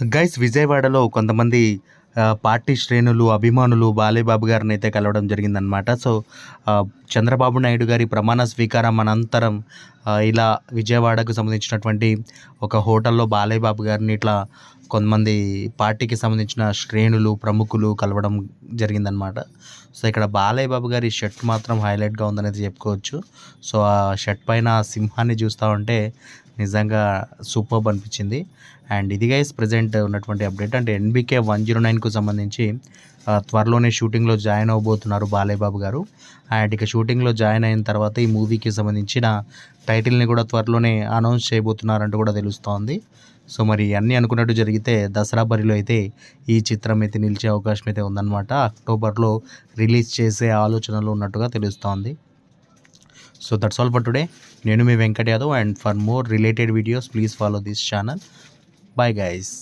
Guys విజయవాడలో కొంతమంది party శ్రేణులు అభిమానులు బాలేబాబు గారిని అయితే కలవడం జరిగిందనమాట సో చంద్రబాబు నాయుడు గారి ప్రమాణ స్వీకారం అనంతరం ఇలా విజయవాడకు సంబంధించినటువంటి ఒక హోటల్లో బాలేబాబు గారిని ఇట్లా కొంతమంది పార్టీకి సంబంధించిన శ్రేణులు ప్రముఖులు కలవడం జరిగిందనమాట సో ఇక్కడ బాలయ్యబాబు గారి షర్ట్ మాత్రం హైలైట్గా ఉందనేది చెప్పుకోవచ్చు. సో ఆ షర్ట్ పైన సింహాన్ని చూస్తూ ఉంటే నిజంగా సూపర్బ్ అనిపించింది. అండ్ ఇది గైస్ ప్రజెంట్ ఉన్నటువంటి అప్డేట్. అంటే ఎన్బికే వన్ జీరో నైన్కు సంబంధించి త్వరలోనే షూటింగ్లో జాయిన్ అవ్వబోతున్నారు బాలయ్యబాబు గారు. అండ్ ఇక షూటింగ్లో జాయిన్ అయిన తర్వాత ఈ మూవీకి సంబంధించిన టైటిల్ని కూడా త్వరలోనే అనౌన్స్ చేయబోతున్నారంటూ కూడా తెలుస్తోంది. సో మరి అన్నీ అనుకున్నట్టు జరిగితే దసరా బరిలో అయితే ఈ చిత్రం అయితే నిలిచే అవకాశం అయితే ఉందన్నమాట. అక్టోబర్లో రిలీజ్ చేసే ఆలోచనలు ఉన్నట్టుగా తెలుస్తోంది. So that's all for today నేను మీ Venkat Yadav and for more related videos please follow this channel bye guys